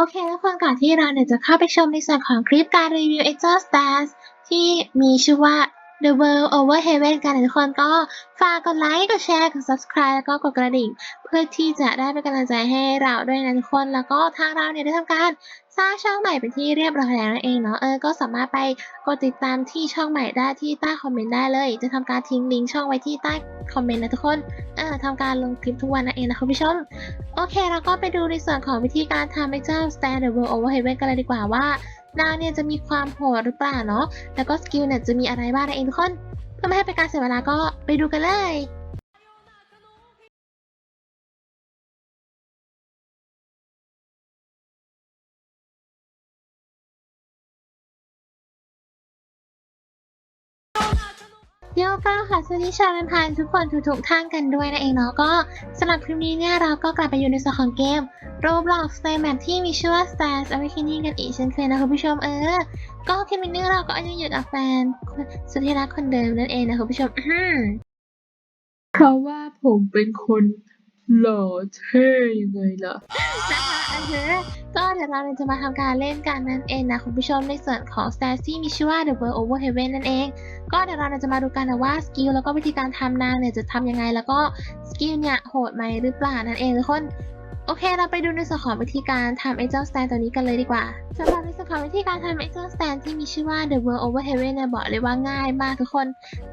โอเคทุกคนก่อนที่เราเนี่ยจะเข้าไปชมในส่วนของคลิปการรีวิว Angel Stars ที่มีชื่อว่า The World Over Heaven กันทุกคนก็ฝากกดไลค์ กดแชร์ กด subscribe แล้วก็กดกระดิ่ง เพื่อที่จะได้เป็นกำลังใจให้เราด้วยนะทุกคน แล้วก็ทางเราเนี่ยได้ทำการสร้างช่องใหม่เป็นที่เรียบร้อยแล้วนั่นเองเนาะเออก็สามารถไปกดติดตามที่ช่องใหม่ได้ที่ใต้คอมเมนต์ได้เลย จะทำการทิ้งลิงก์ช่องไว้ที่ใต้คอมเมนต์นะทุกคน ทำการลงคลิปทุกวันนั่นเองนะคุณผู้ชม โอเคเราก็ไปดูในส่วนของวิธีการทำไอ้เจ้า Stand the World Over Heaven กันเลยดีกว่าว่านางเนี่ยจะมีความโหดหรือเปล่าเนาะแล้วก็สกิลเนี่ยจะมีอะไรบ้างนั่นเองทุกคนเพื่อไม่ให้เป็นการเสียเวลาก็ไปดูกันเลย โยก็ค่ะสวัสดีชาวเลนพานทุกคนทุกๆท่านกันด้วยนะเองเนาะก็สำหรับคลิปนี้เนี่ยเราก็กลับไปอยู่ในส่วนของเกม Roblox Stay Map ที่มีชื่อว่า Stars Awakening กันอีกเช่นเคยนะคุณผู้ชมเออ ก็คลิปนี้เราก็ยังอยู่กับแฟนสุดที่รักคนเดิมนั่นเองนะคุณผู้ชมเพราะว่าผมเป็นคน หล่อเท่ยังไงล่ะ นะคะเออก็เดี๋ยวเราจะมาทำการเล่นกันนั่นเองนะคุณผู้ชมในส่วนของ s t a ซี่มีชื่อว่า The World Over Heaven นั่นเอง ก็เดี๋ยวเราจะมาดูกันนะว่าสกิลแล้วก็วิธีการทำนางเนี่ยจะทำยังไง แล้วก็สกิลเนี่ยโหดไหมหรือเปล่านั่นเองทุกคน โอเค เราไปดูในส่วนของวิธีการทำ Angel Stand ตัวนี้กันเลยดีกว่าสำหรับในส่วนของวิธีการทำ Angel Stand ที่มีชื่อว่า The World Over Heaven เนี่ยบอกเลยว่าง่ายมากทุกคน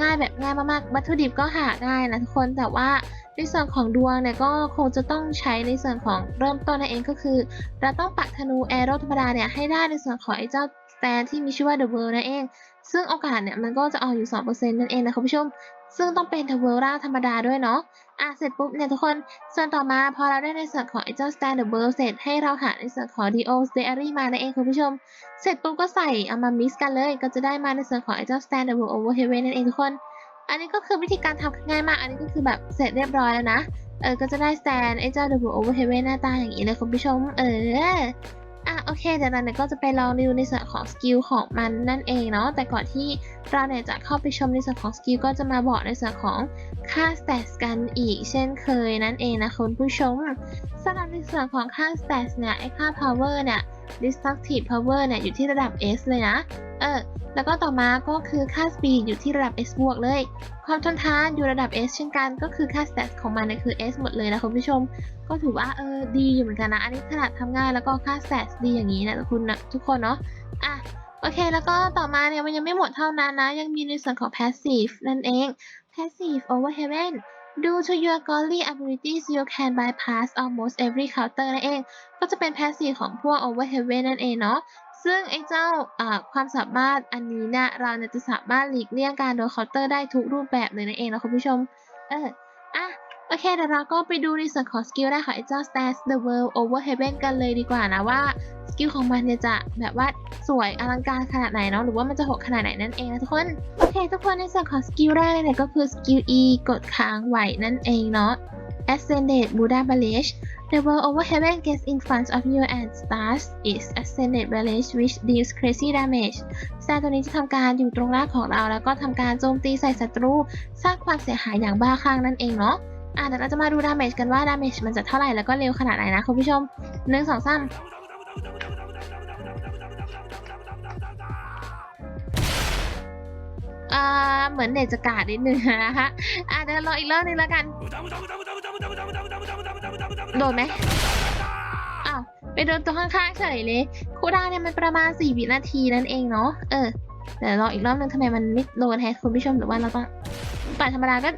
ง่ายแบบง่ายมากๆ วัตถุดิบก็หาง่ายนะทุกคน แต่ว่าในส่วนของดวงเนี่ยก็คงจะต้องใช้ในส่วนของเริ่มต้นนั่นเองก็คือ เราต้องปักธนูแอโร่ธรรมดาเนี่ยให้ได้ในส่วนของไอ้เจ้า Stand ที่มีชื่อว่า The World นั่นเอง ซึ่งโอกาสเนี่ยมันก็จะออกอยู่ 2%นั่นเองนะคุณผู้ชม ซึ่งต้องเป็น The World ร่างธรรมดาด้วยเนาะ อะเสร็จปุ๊บเนี่ยทุกคน ส่วนต่อมาพอเราได้ในส่วนของไอ้เจ้า Stand the World เสร็จให้เราหาในส่วนของ Dio Diary มานั่นเองคุณผู้ชม เสร็จปุ๊บก็ใส่เอามา mix กันเลย ก็จะได้มาในส่วนของไอ้เจ้า Stand the World Over Heaven นั่นเองทุกคน อันนี้ก็คือวิธีการทำง่ายมาก อันนี้ก็คือแบบเสร็จเรียบร้อยแล้วนะ เออ ก็จะได้ Stand ไอ้เจ้า The World Over Heaven หน้าตาอย่างนี้เลยคุณผู้ชม เออ อะโอเคเดี๋ยวเราเนี่ยก็จะไปลองดูในส่วนของสกิลของมันนั่นเองเนาะแต่ก่อนที่เราเนี่ยจะเข้าไปชมในส่วนของสกิลก็จะมาบอกในส่วนของค่าสเตตกันอีกเช่นเคยนั่นเองนะคุณผู้ชมสำหรับในส่วนของค่าสเตตเนี่ยไอค่า power เนี่ย destructive power เนี่ยอยู่ที่ระดับ S เลยนะ เออ แล้วก็ต่อมาก็คือค่า speed อยู่ที่ระดับ S บวกเลย ความทนทานอยู่ระดับ S เช่นกัน ก็คือค่า stats ของมันเนี่ยคือ S หมดเลยนะคุณผู้ชม ก็ถือว่าเออดีอยู่เหมือนกันนะ อันนี้ขนาดทำง่ายแล้วก็ค่า stats ดีอย่างนี้นะคุณนะทุกคนเนาะ อะโอเค แล้วก็ต่อมาเนี่ยมันยังไม่หมดเท่านั้นนะ ยังมีในส่วนของ passive นั่นเอง passive over heaven due to your godly abilities you can bypass almost every counter นั่นเอง ก็จะเป็น passive ของพวก over heaven นั่นเองเนาะ ซึ่งไอ้เจ้าอ่าความสามารถอันนี้เนี่ยเราเนี่ยจะสามารถหลีกเลี่ยงการโดนเคาน์เตอร์ได้ทุกรูปแบบเลยนั่นเองนะคุณผู้ชม เอออะโอเคเดี๋ยวเราก็ไปดูในส่วนของสกิลได้ของไอ้เจ้า Stars the World Over Heaven กันเลยดีกว่านะว่าสกิลของมันเนี่ยจะแบบว่าสวยอลังการขนาดไหนเนาะหรือว่ามันจะโหดขนาดไหนนั่นเองนะทุกคน โอเค ทุกคนในส่วนของสกิลแรกเนี่ยก็คือสกิล E กดค้างไว้นั่นเองเนาะ Ascended Buddha Barrage The world over heaven gets in front of you and starts its ascended barrage which deals crazy damage ซาตัวนี้จะทำการอยู่ตรงหน้าของเรา แล้วก็ทำการโจมตีใส่ศัตรู สร้างความเสียหายอย่างบ้าคลั่งนั่นเองเนาะอะเดี๋ยวเราจะมาดูดาเมจกันว่าดาเมจมันจะเท่าไหร่แล้วก็เร็วขนาดไหนนะคุณผู้ชมหนึ่งสองสาม เหมือนเนจกาดนิดนึงนะคะอะเดี๋ยวรออีกรอบนึงแล้วกันโดนไหมอ้าวไปโดนตัวข้างๆเฉยเลยคูลดานเนี่ยมันประมาณ4วินาทีนั่นเองเนาะเออเดี๋ยวรออีกรอบนึงทำไมมันไม่โดนแฮะคุณผู้ชมหรือว่าเราต้องต่อยธรรมดาก็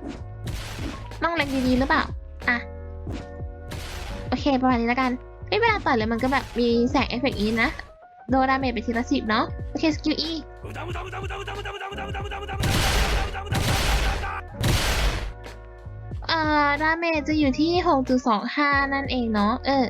ต้องเล็งดีๆหรือเปล่าอะโอเคประมาณนี้แล้วกันไม่เวลาต่อยเลยมันก็แบบมีแสงเอฟเฟกต์นี้นะโดนดาเมจไปทีละสิบเนาะ โอเคสกิล E อ่าดาเมจจะอยู่ที่ 6.25 นั่นเองเนาะ เออ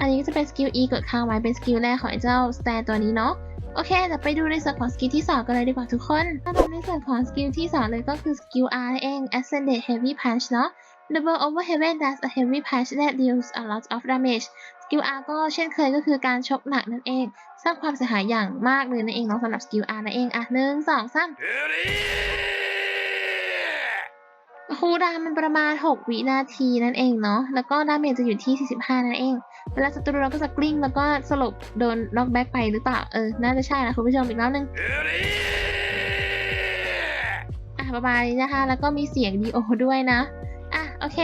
อันนี้ก็จะเป็นสกิล E กดค้างไว้เป็นสกิลแรกของเจ้าสแตนตัวนี้เนาะ โอเคเดี๋ยวไปดูในส่วนของสกิลที่ 2 กันเลยดีกว่าทุกคนถ้าในส่วนของสกิลที่ 2 เลยก็คือสกิล R นั่นเอง Ascended Heavy Punch เนาะ Double Over Heaven does a heavy punch that deals a lot of damage สกิล R ก็เช่นเคยก็คือการชกหนักนั่นเอง สร้างความเสียหายอย่างมากเลยนั่นเองเนาะสำหรับสกิล R นั่นเอง อะหนึ่งสองสามคูดามันประมาณ 6 วินาทีนั่นเองเนาะ แล้วก็ดาเมจจะอยู่ที่ 45 นั่นเอง เวลาศัตรูเราก็จะกลิ้งแล้วก็สลบโดนน็อกแบ็กไปหรือเปล่า เออ น่าจะใช่นะคุณผู้ชมอีกรอบนึงอะประมาณนี้นะคะ แล้วก็มีเสียงดีโอด้วยนะ โอเค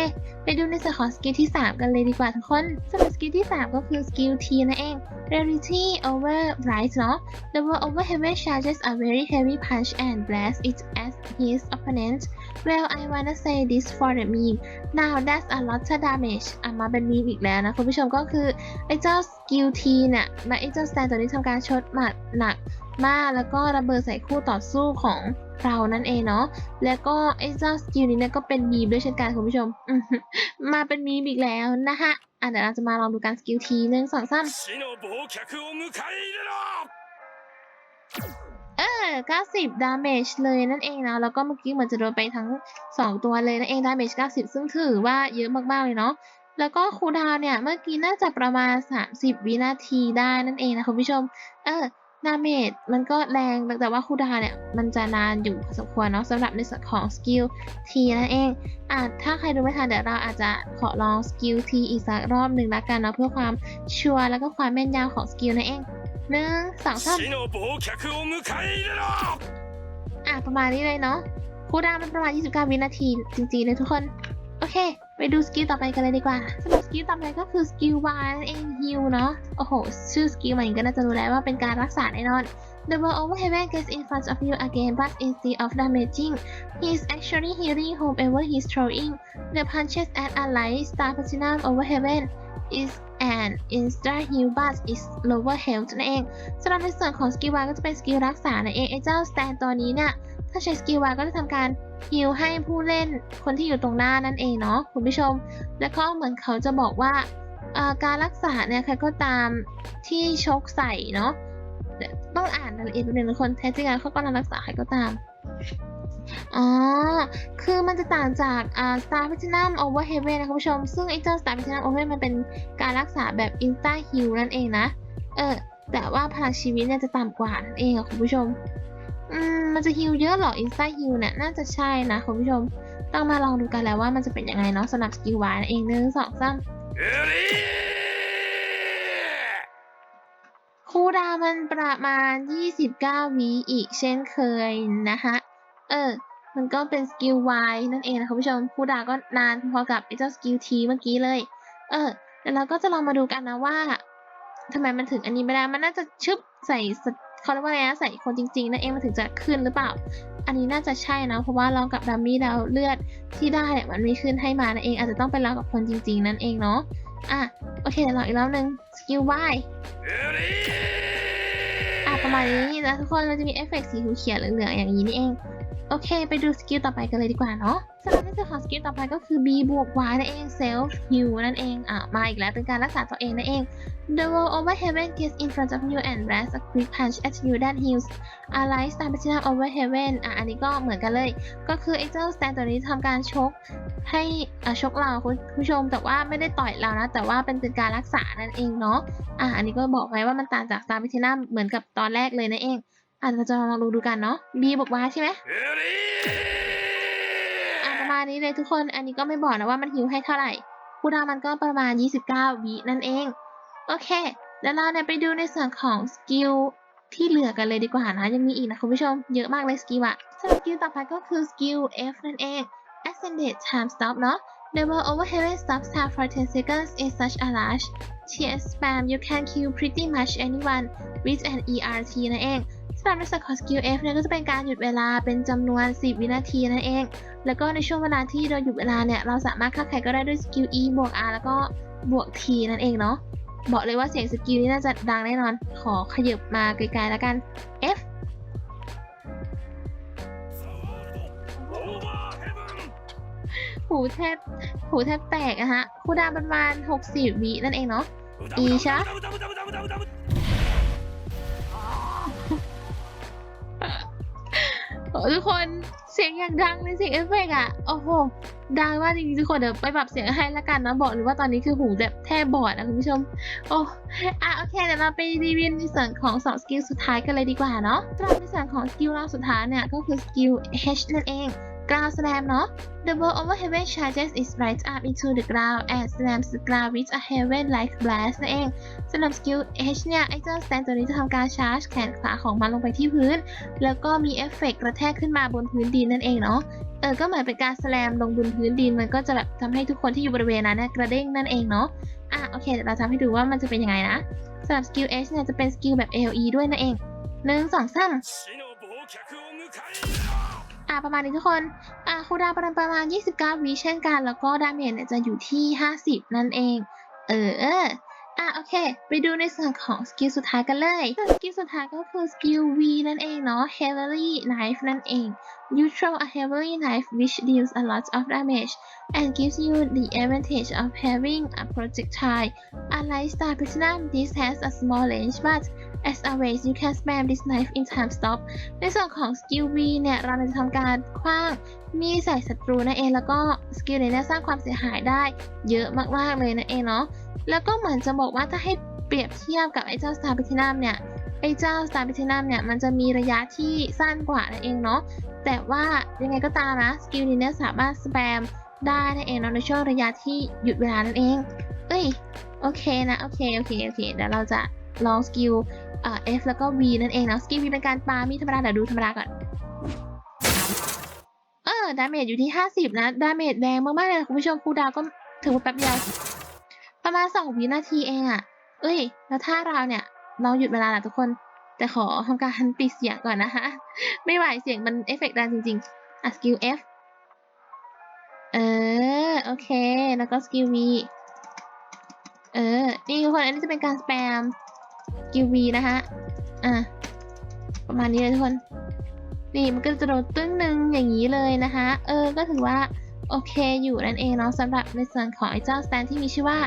ไปดูในส่วนของสกิลที่ 3 กันเลยดีกว่าทุกคนสำหรับสกิลที่ 3 ก็คือสกิล T นั่นเอง Rarity over Rise เนาะ The wall over heaven charges a very heavy punch and blasts it at his opponent Well I wanna say this for the meme Now that's a lot of damage อะมาเป็นมีมอีกแล้วนะ คุณผู้ชมก็คือ ไอ้เจ้าสกิล T เนี่ยมาไอ้เจ้าสแตนตัวนี้ทำการชดหมัดหนักมากแล้วก็ระเบิดใส่คู่ต่อสู้ของ เรานั่นเองเนาะ แล้วก็ไอ้เจ้าสกิลนี้เนี่ยก็เป็นมีด้วยเช่นกันคุณผู้ชม มาเป็นมีมอีกแล้วนะคะอะเดี๋ยวเราจะมาลองดูการสกิลทีหนึ่งสองสามเออ90ดาเมจเลยนั่นเองนะ แล้วก็เมื่อกี้เหมือนจะโดนไปทั้ง 2 ตัวเลยนั่นเองดาเมจ90 ซึ่งถือว่าเยอะมากๆเลยเนาะ แล้วก็คูดาวเนี่ย เมื่อกี้น่าจะประมาณ 30 วินาทีได้นั่นเองนะคุณผู้ชม เออ ดาเมจมันก็แรงแต่ว่าคูดาเนี่ยมันจะนานอยู่พอสมควรเนาะสำหรับในส่วนของสกิลทีนั่นเองอาถ้าใครดูไม่ทันเดี๋ยวเราอาจจะขอลองสกิลทีอีกสักรอบหนึ่งละกันเนาะเพื่อความชัวร์แล้วก็ความแม่นยำของสกิลนั่นเองหนึ่งสองสามอะประมาณนี้เลยเนาะคูดามันประมาณ 29 วินาทีจริงๆเลยทุกคน โอเค ไปดูสกิลต่อไปกันเลยดีกว่าสำหรับสกิลต่อไปก็คือสกิล Y นั่นเอง Heal เนาะ โอ้โห ชื่อสกิลมันก็น่าจะรู้แล้วว่าเป็นการรักษาแน่นอน The world over heaven gets in front of you again but instead of damaging he is actually healing whomever he's throwing the punches at a light star platinum over heaven is an instant heal but is lower health นั่นเองสำหรับในส่วนของสกิล Y ก็จะเป็นสกิลรักษานั่นเองไอ้เจ้าสแตนตัวนี้เนี่ย ถ้าใช้สกิลวาก็จะทำการฮิลให้ผู้เล่นคนที่อยู่ตรงหน้านั่นเองเนาะคุณผู้ชม แล้วก็เหมือนเขาจะบอกว่าการรักษาเนี่ยใครก็ตามที่ชกใส่เนาะต้องอ่านรายละเอียดนิดนึงคนแท้จริงแล้วเขาก็รักษาใครก็ตามอ๋อ คือมันจะต่างจากอ่า Star Platinum Over Heaven นะคุณผู้ชม ซึ่งไอ้เจ้า Star Platinum Over Heaven มันเป็นการรักษาแบบ Insta Heal นั่นเองนะ เออ แต่ว่าพลังชีวิตเนี่ยจะต่ำกว่านั่นเองอะคุณผู้ชม อืมมันจะฮิลเยอะหรออินสตาฮิลเนี่ยน่าจะใช่นะคุณผู้ชม ต้องมาลองดูกันแล้วว่ามันจะเป็นยังไงเนาะสำหรับสกิลวายนั่นเองหนึ่งสองสามคูดามันประมาณ 29วิอีกเช่นเคยนะคะเออ มันก็เป็นสกิล Y นั่นเองนะคุณผู้ชมคูดาก็นานพอกับไอ้เจ้าสกิล T เมื่อกี้เลย เออเดี๋ยวเราก็จะลองมาดูกันนะว่าทำไมมันถึงอันนี้ไม่ได้ มันน่าจะชึบใส่ส เขาเรียกว่าอะไรนะใส่คนจริงๆนั่นเองมันถึงจะขึ้นหรือเปล่า อันนี้น่าจะใช่นะเพราะว่าลองกับดัมมี่แล้วเลือดที่ได้เนี่ยมันมีขึ้นให้มานั่นเองอาจจะต้องไปลองกับคนจริง ๆ นั่นเองเนาะอะโอเคเดี๋ยวลองอีกรอบหนึ่งสกิล Y うりอะประมาณนี้นะทุกคนมันจะมีเอฟเฟกต์สีเขียวเหลืองๆอย่างนี้นี่เอง โอเค ไปดูสกิลต่อไปกันเลยดีกว่าเนาะสำหรับในส่วนของสกิลต่อไปก็คือ B บวก Y นั่นเอง self heal นั่นเอง อะ มาอีกแล้ว เป็นการรักษาตัวเองนั่นเอง The world over heaven gets in front of you and blasts a quick punch at you that heals a light star platinum over heaven อะ อันนี้ก็เหมือนกันเลย ก็คือไอ้เจ้าสแตนตัวนี้ทำการชกให้อะชกเราคุณผู้ชม แต่ว่าไม่ได้ต่อยเรานะ แต่ว่าเป็นเป็นการรักษานั่นเองเนาะ อะ อันนี้ก็บอกไว้ว่ามันต่างจาก Star Platinum เหมือนกับตอนแรกเลยนั่นเอง อะเราจะลองดูดูกันเนาะ B บอกว่าใช่ไหมうりอะประมาณนี้เลยทุกคนอันนี้ก็ไม่บอกนะว่ามันฮิวให้เท่าไหร่คูลดาวน์มันก็ประมาณ 29 วินั่นเอง โอเค แล้วเราเนี่ยไปดูในส่วนของสกิลที่เหลือกันเลยดีกว่านะยังมีอีกนะคุณผู้ชม เยอะมากเลยสกิลอะสำหรับสกิลต่อไปก็คือสกิล F นั่นเอง Ascended Time Stop เนาะ The world over heaven stops time for 10 seconds in such a large TS spam you can kill pretty much anyone with an ERT นั่นเองสำหรับในส่วนของสกิล F เนี่ยก็จะเป็นการหยุดเวลาเป็นจำนวน 10 วินาทีนั่นเอง แล้วก็ในช่วงเวลาที่เราหยุดเวลาเนี่ย เราสามารถฆ่าใครก็ได้ด้วยสกิล E บวก R แล้วก็บวก T นั่นเองเนาะบอกเลยว่าเสียงสกิลนี้น่าจะดังแน่นอน ขอขยับมาไกลๆแล้วกัน F หูแทบหูแทบแตกอะฮะคูดาประมาณ 60 วินั่นเองเนาะอีชะทุกคนเสียงอย่างดังในเสียงเอฟเฟกอะโอ้โหดังมากจริงๆทุกคนเดี๋ยวไปปรับเสียงให้ละกันนะบอกหรือว่าตอนนี้คือหูแบบแทบบอดนะคุณผู้ชม โอ้อะโอเคเดี๋ยวเราไปรีวิวในส่วนของ2สกิลสุดท้ายกันเลยดีกว่าเนาะสำหรับในส่วนของสกิลล่างสุดท้ายเนี่ยก็คือสกิล H นั่นเอง ground slam เนาะ The world over heaven charges its right arm into the ground and slams the ground with a heaven like blast นั่นเองสำหรับสกิล H เนี่ยไอ้เจ้าสแตนตัวนี้จะทำการชาร์จแขนขวาของมันลงไปที่พื้น แล้วก็มีเอฟเฟกต์กระแทกขึ้นมาบนพื้นดินนั่นเองเนาะเออก็เหมือนเป็นการสแลมลงบนพื้นดินมันก็จะแบบทำให้ทุกคนที่อยู่บริเวณนั้นนะกระเด้งนั่นเองเนาะอะโอเคเดี๋ยวเราทำให้ดูว่ามันจะเป็นยังไงนะสำหรับสกิล H เนี่ยจะเป็นสกิลแบบ AOE ด้วยนั่นเองหนึ่งสองสาม อะประมาณนี้ทุกคน อะคูดาประมาณประมาณ 29วิเช่นกัน แล้วก็ดาเมจเนี่ยจะอยู่ที่ 50 นั่นเอง เอออะโอเค ไปดูในส่วนของสกิลสุดท้ายกันเลยส่วนสกิลสุดท้ายก็คือสกิล V นั่นเองเนาะ Heavily Knife นั่นเอง You throw a heavily knife which deals a lot of damage and gives you the advantage of having a projectile. Unlike Star Platinum, this has a small range, but as always, you can spam this knife in time stop. ในส่วนของสกิล V เนี่ย เราจะทำการคว้างมีใส่ศัตรูนั่นเองแล้วก็สกิลนี้เนี่ยสร้างความเสียหายได้เยอะมากๆเลยนั่นเองเนาะแล้วก็เหมือนจะบอกว่าถ้าให้เปรียบเทียบกับไอ้เจ้า Star Platinum เนี่ยไอ้เจ้า Star Platinum เนี่ยมันจะมีระยะที่สั้นกว่านั่นเองเนาะแต่ว่ายังไงก็ตามนะสกิลนี้เนี่ยสามารถสแปมได้นั่นเองเนาะในช่วงระยะที่หยุดเวลานั่นเอง เอ้ยโอเคนะโอเคโอเคโอเคเดี๋ยวเราจะ ลองสกิลเอ่อ F แล้วก็ V นั่นเองนะสกิล V เป็นการปามีธรรมดาเดี๋ยวดูธรรมดาก่อนเออดาเมจอยู่ที่ 50 นะดาเมจแรงมากๆเลยคุณผู้ชมคูดาวก็ถือว่าแป๊บเดียวประมาณ 2 วินาทีเองอะเอ้ย แล้วถ้าเราเนี่ย เราหยุดเวลาละทุกคน แต่ขอทำการปิดเสียงก่อนนะคะ ไม่ไหวเสียงมันเอฟเฟกต์ดังจริงๆ อะสกิล F เออ โอเค แล้วก็สกิล V เออ นี่ทุกคน อันนี้จะเป็นการสแปม กิล V นะคะอะ ประมาณนี้เลยทุกคน นี่มันก็จะโดดตึ้งหนึ่งอย่างนี้เลยนะคะ เออ ก็ถือว่า โอเคอยู่นั่นเองเนาะสำหรับในส่วนของไอ้เจ้าสแตนที่มีชื่อว่า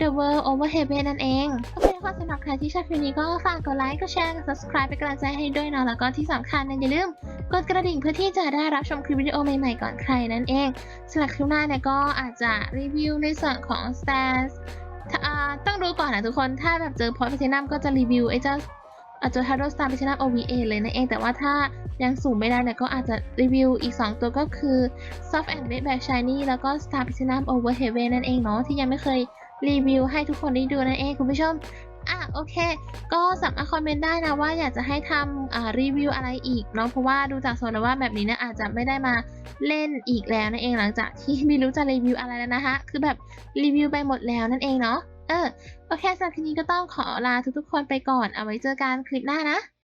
The World Over Heaven นั่นเองโอเคค่ะสำหรับใครที่ชอบคลิปนี้ก็ฝากกดไลค์ กดแชร์ กด subscribe เป็นกำลังใจให้ด้วยเนาะ แล้วก็ที่สำคัญนี่ยอย่าลืมกดกระดิ่งเพื่อที่จะได้รับชมคลิปวิดีโอใหม่ๆก่อนใครนั่นเองสำหรับคลิปหน้าเนี่ยก็อาจจะรีวิวในส่วนของ s t a n s อ่าต้องดูก่อนนะทุกคน ถ้าแบบเจอพอ r ์แพ t นัมก็จะรีวิวไอ้เจ้าอาจจะ Hero Star p l a t i n u m OVA เลยนั่นเอง แต่ว่าถ้ายังสูงไม่ได้เนี่ยก็อาจจะรีวิวอีก 2 ตัวก็คือ Soft and Wet แบบ Shiny แล้วก็ Star Platinum Over Heaven นั่นเองเนาะที่ยังไม่เคยรีวิวให้ทุกคนได้ดูนั่นเอง คุณผู้ชม โอเค ก็สามารถคอมเมนต์ได้นะว่าอยากจะให้ทำรีวิวอะไรอีกเนาะเพราะว่าดูจากโซนแล้วว่าแบบนี้เนี่ยอาจจะไม่ได้มาเล่นอีกแล้วนั่นเองหลังจากที่ไม่รู้จะรีวิวอะไรแล้วนะคะคือแบบรีวิวไปหมดแล้วนั่นเองเนาะเออโอเคสำหรับคลิปนี้ก็ต้องขอลาทุกๆคนไปก่อนเอาไว้เจอกันคลิปหน้านะ